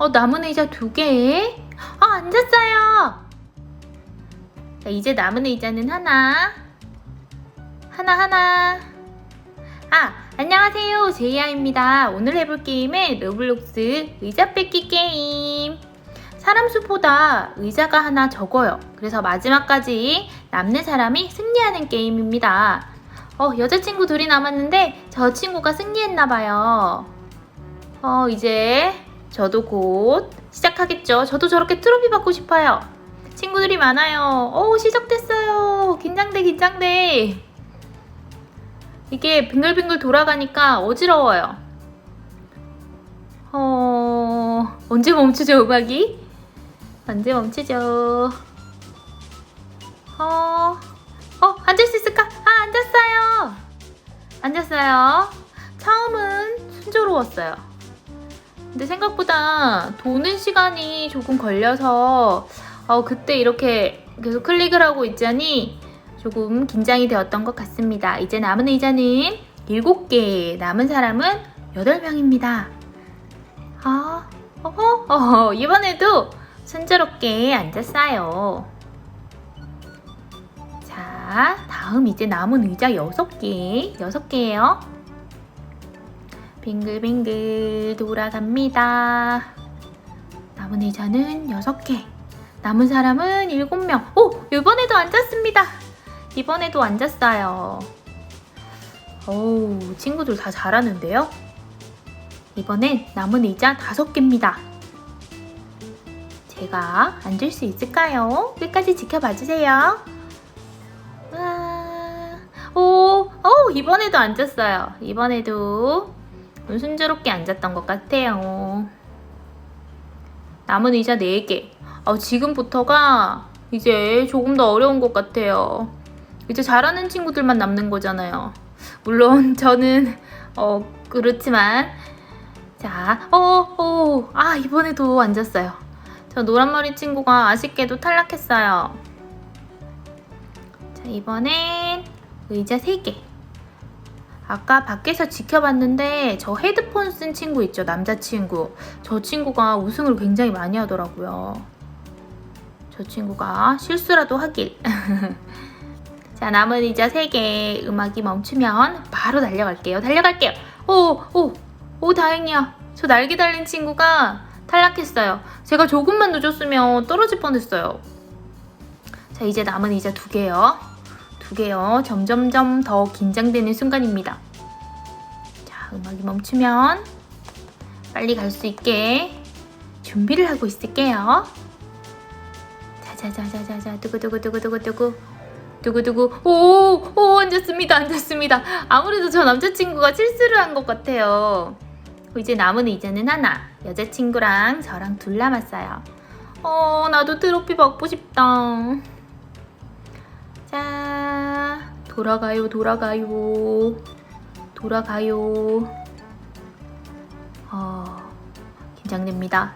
어, 남은 의자 두 개. 어, 앉았어요. 자, 이제 남은 의자는 하나. 하나, 하나. 아, 안녕하세요. 제이아입니다. 오늘 해볼 게임은 로블록스 의자 뺏기 게임. 사람 수보다 의자가 하나 적어요. 그래서 마지막까지 남는 사람이 승리하는 게임입니다. 어, 여자친구 둘이 남았는데 저 친구가 승리했나봐요. 어, 이제 저도 곧 시작하겠죠. 저도 저렇게 트로피 받고 싶어요. 친구들이 많아요. 오, 시작됐어요. 긴장돼, 긴장돼. 이게 빙글빙글 돌아가니까 어지러워요. 어, 언제 멈추죠, 음악이? 언제 멈추죠? 어, 어, 앉을 수 있을까? 아, 앉았어요. 앉았어요. 처음은 순조로웠어요. 근데 생각보다 도는 시간이 조금 걸려서 어, 그때 이렇게 계속 클릭을 하고 있자니 조금 긴장이 되었던 것 같습니다. 이제 남은 의자는 7개, 남은 사람은 8명입니다. 아, 어허, 어허, 이번에도 순조롭게 앉았어요. 자, 다음 이제 남은 의자 6개, 6개예요. 빙글빙글 돌아갑니다. 남은 의자는 6개. 남은 사람은 7명. 오! 이번에도 앉았습니다. 이번에도 앉았어요. 오, 친구들 다 잘하는데요? 이번엔 남은 의자 5개입니다. 제가 앉을 수 있을까요? 끝까지 지켜봐 주세요. 와, 오, 오, 이번에도 앉았어요. 이번에도 순조롭게 앉았던 것 같아요. 남은 의자 4개. 어, 지금부터가 이제 조금 더 어려운 것 같아요. 이제 잘하는 친구들만 남는 거잖아요. 물론 저는 어 그렇지만 자, 어, 어, 아 이번에도 앉았어요. 저 노란머리 친구가 아쉽게도 탈락했어요. 자, 이번엔 의자 3개. 아까 밖에서 지켜봤는데 저 헤드폰 쓴 친구 있죠 남자친구. 저 친구가 우승을 굉장히 많이 하더라고요. 저 친구가 실수라도 하길. 자 남은 의자 3개 음악이 멈추면 바로 달려갈게요. 달려갈게요. 오오오 오, 다행이야. 저 날개 달린 친구가 탈락했어요. 제가 조금만 늦었으면 떨어질 뻔했어요. 자 이제 남은 의자 2개요 두 개요. 점점점 더 긴장되는 순간입니다. 자, 음악이 멈추면 빨리 갈 수 있게 준비를 하고 있을게요. 자자자자자자 두구두구두구두구두구 두구두구 오, 오 앉았습니다 앉았습니다 아무래도 저 남자친구가 실수를 한 것 같아요 이제 남은 의자는 하나 여자친구랑 저랑 둘 남았어요 어 나도 트로피 받고 싶다 자, 돌아가요, 돌아가요. 돌아가요. 어, 긴장됩니다.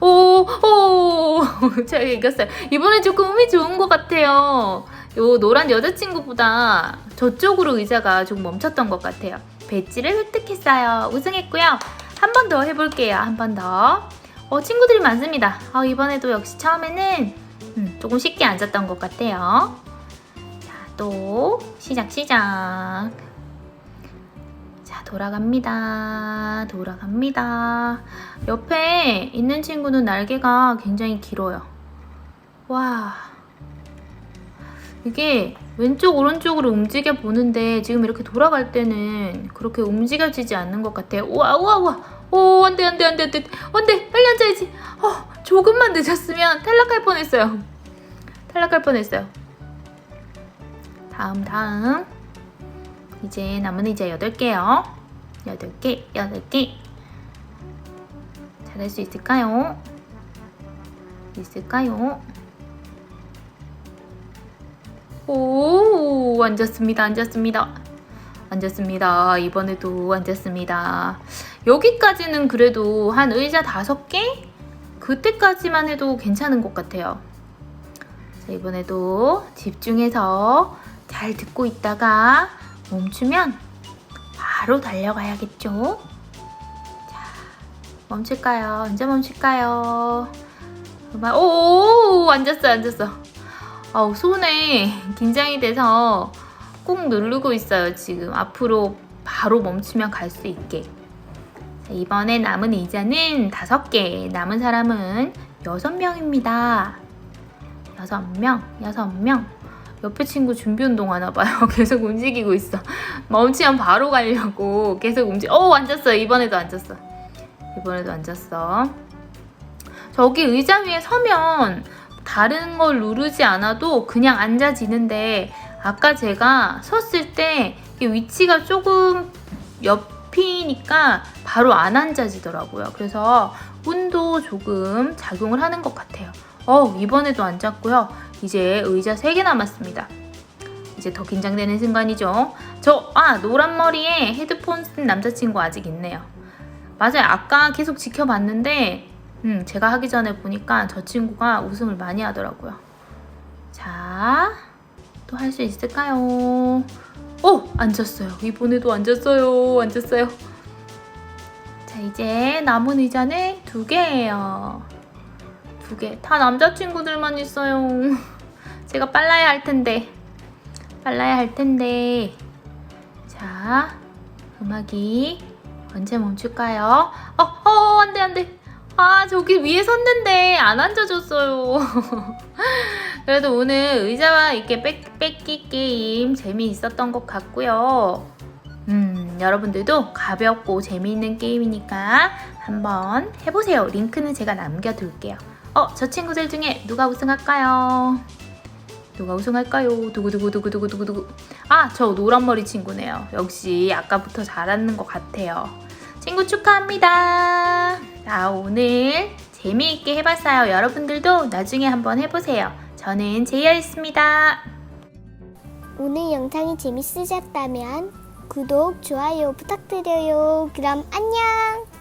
오, 오, 제가 이겼어요. 이번에 조금 음이 좋은 것 같아요. 요 노란 여자친구보다 저쪽으로 의자가 좀 멈췄던 것 같아요. 배지를 획득했어요. 우승했고요. 한 번 더 해볼게요. 한 번 더. 어, 친구들이 많습니다. 어, 이번에도 역시 처음에는 음, 조금 쉽게 앉았던 것 같아요. 또 시작 시작. 자 돌아갑니다. 돌아갑니다. 옆에 있는 친구는 날개가 굉장히 길어요. 와. 이게 왼쪽 오른쪽으로 움직여 보는데 지금 이렇게 돌아갈 때는 그렇게 움직여지지 않는 것 같아요 우와 우와 우와. 오 안돼 안돼 안돼 안돼. 안돼 빨리 앉아야지. 어 조금만 늦었으면 탈락할 뻔했어요. 탈락할 뻔했어요 다음 다음. 이제 남은 의자 8개요. 8개 8개. 잘할 수 있을까요? 있을까요? 오 앉았습니다 앉았습니다. 앉았습니다. 이번에도 앉았습니다. 여기까지는 그래도 한 의자 5개? 그때까지만 해도 괜찮은 것 같아요. 자 이번에도 집중해서 잘 듣고 있다가 멈추면 바로 달려가야겠죠? 자, 멈출까요? 언제 멈출까요? 오, 앉았어, 앉았어. 아우, 손에 긴장이 돼서 꾹 누르고 있어요, 지금. 앞으로 바로 멈추면 갈 수 있게. 자, 이번에 남은 의자는 다섯 개, 남은 사람은 여섯 명입니다. 여섯 명, 여섯 명. 옆에 친구 준비 운동 하나 봐요. 계속 움직이고 있어. 멈추면 바로 가려고 계속 움직. 어, 앉았어요. 이번에도 앉았어. 이번에도 앉았어. 저기 의자 위에 서면 다른 걸 누르지 않아도 그냥 앉아지는데 아까 제가 섰을 때 위치가 조금 옆이니까 바로 안 앉아지더라고요. 그래서 운도 조금 작용을 하는 것 같아요. 어, 이번에도 앉았고요. 이제 의자 3개 남았습니다. 이제 더 긴장되는 순간이죠. 저, 아, 노란 머리에 헤드폰 쓴 남자친구 아직 있네요. 맞아요. 아까 계속 지켜봤는데, 음, 제가 하기 전에 보니까 저 친구가 웃음을 많이 하더라고요. 자, 또 할 수 있을까요? 오! 앉았어요. 이번에도 앉았어요. 앉았어요. 자, 이제 남은 의자는 두 개예요. 두 개. 다 남자친구들만 있어요. 제가 빨라야 할 텐데. 빨라야 할 텐데. 자, 음악이 언제 멈출까요? 어, 어, 안 돼, 안 돼. 아, 저기 위에 섰는데 안 앉아줬어요. 그래도 오늘 의자와 이렇게 뺏, 뺏기 게임 재미있었던 것 같고요. 음, 여러분들도 가볍고 재미있는 게임이니까 한번 해보세요. 링크는 제가 남겨둘게요. 어, 저 친구들 중에 누가 우승할까요? 누가 우승할까요? 두구두구두구두구두구두구. 아, 저 노란머리 친구네요. 역시 아까부터 잘하는 것 같아요. 친구 축하합니다. 자, 오늘 재미있게 해봤어요. 여러분들도 나중에 한번 해보세요. 저는 제이였습니다. 오늘 영상이 재밌으셨다면 구독, 좋아요 부탁드려요. 그럼 안녕!